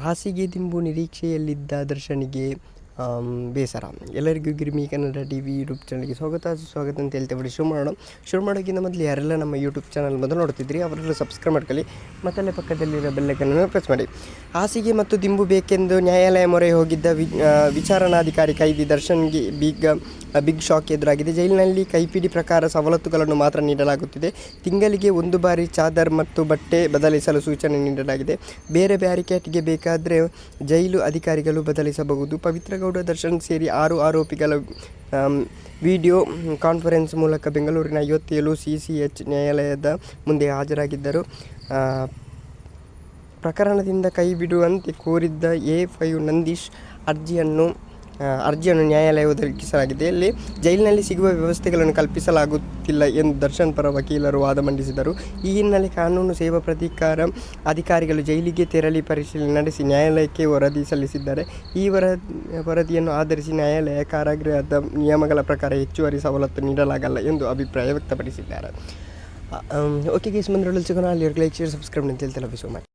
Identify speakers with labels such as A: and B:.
A: ಹಾಸಿಗೆ ದಿಂಬು ನಿರೀಕ್ಷೆಯಲ್ಲಿದ್ದ ದರ್ಶನಿಗೆ ಬೇಸರ. ಎಲ್ಲರಿಗೂ Girmi Kannada T V YouTube ಚಾನಲ್ಗೆ ಸ್ವಾಗತ. ಸ್ವಾಗತ ಅಂತ ಹೇಳ್ತೇವೆ ಬಿಡಿ ಶುರು ಮಾಡೋಣ ಶುರು ಮಾಡೋಕ್ಕಿಂತ ಮೊದಲು ಯಾರೆಲ್ಲ ನಮ್ಮ ಯೂಟ್ಯೂಬ್ ಚಾನಲ್ ಮೊದಲು ನೋಡ್ತಿದ್ರಿ, ಅವರೆಲ್ಲ ಸಬ್ಸ್ಕ್ರೈಬ್ ಮಾಡ್ಕೊಳ್ಳಿ. ಮತ್ತಲ್ಲೇ ಪಕ್ಕದಲ್ಲಿರೋ ಬೆಲ್ಲೈಕನ್ನು ಪ್ರೆಸ್ ಮಾಡಿ. ಹಾಸಿಗೆ ಮತ್ತು ದಿಂಬು ಬೇಕೆಂದು ನ್ಯಾಯಾಲಯ ಮೊರೆ ಹೋಗಿದ್ದ ವಿ ವಿಚಾರಣಾಧಿಕಾರಿ ಕೈದಿ ದರ್ಶನ್ಗೆ ಬಿಗ್ ಬಿಗ್ ಶಾಕ್ ಎದುರಾಗಿದೆ. ಜೈಲಿನಲ್ಲಿ ಕೈಪಿಡಿ ಪ್ರಕಾರ ಸವಲತ್ತುಗಳನ್ನು ಮಾತ್ರ ನೀಡಲಾಗುತ್ತಿದೆ. ತಿಂಗಳಿಗೆ ಒಂದು ಬಾರಿ ಚಾದರ್ ಮತ್ತು ಬಟ್ಟೆ ಬದಲಿಸಲು ಸೂಚನೆ ನೀಡಲಾಗಿದೆ. ಬೇರೆ ಬ್ಯಾರಿಕೇಡ್ಗೆ ಬೇಕಾದರೆ ಜೈಲು ಅಧಿಕಾರಿಗಳು ಬದಲಿಸಬಹುದು. ಪವಿತ್ರಗೌಡ ದರ್ಶನ್ ಸೇರಿ ಆರು ಆರೋಪಿಗಳ ವಿಡಿಯೋ ಕಾನ್ಫರೆನ್ಸ್ ಮೂಲಕ ಬೆಂಗಳೂರಿನ ಐವತ್ತೇಳು ಸಿ ಸಿ ಎಚ್ ನ್ಯಾಯಾಲಯದ ಮುಂದೆ ಹಾಜರಾಗಿದ್ದರು. ಪ್ರಕರಣದಿಂದ ಕೈ ಬಿಡುವಂತೆ ಕೋರಿದ್ದ ಎ ಫೈವ್ ನಂದೀಶ್ ಅರ್ಜಿಯನ್ನು ಅರ್ಜಿಯನ್ನು ನ್ಯಾಯಾಲಯ ಒದಗಿಸಲಾಗಿದೆ ಇಲ್ಲಿ ಜೈಲಿನಲ್ಲಿ ಸಿಗುವ ವ್ಯವಸ್ಥೆಗಳನ್ನು ಕಲ್ಪಿಸಲಾಗುತ್ತಿಲ್ಲ ಎಂದು ದರ್ಶನ್ ಪರ ವಕೀಲರು ವಾದ ಮಂಡಿಸಿದರು. ಈ ಹಿನ್ನೆಲೆ ಕಾನೂನು ಸೇವಾ ಪ್ರಾಧಿಕಾರ ಅಧಿಕಾರಿಗಳು ಜೈಲಿಗೆ ತೆರಳಿ ಪರಿಶೀಲನೆ ನಡೆಸಿ ನ್ಯಾಯಾಲಯಕ್ಕೆ ವರದಿ ಸಲ್ಲಿಸಿದ್ದಾರೆ. ಈ ವರ, ವರದಿಯನ್ನು ಆಧರಿಸಿ ನ್ಯಾಯಾಲಯ ಕಾರಾಗೃಹದ ನಿಯಮಗಳ ಪ್ರಕಾರ ಹೆಚ್ಚುವರಿ ಸವಲತ್ತು ನೀಡಲಾಗಲ್ಲ ಎಂದು ಅಭಿಪ್ರಾಯ ವ್ಯಕ್ತಪಡಿಸಿದ್ದಾರೆ. ಓಕೆ ಗೀಸ್ ಮುಂದೆ ಸಿಗೋಣ. ಅಲ್ಲಿ ಲೈಕ್, ಶೇರ್, ಸಬ್ಸ್ಕ್ರೈಬ್ ಅಂತ ಹೇಳ್ತಿಲ್ಲ ಸೊ ಮಚ್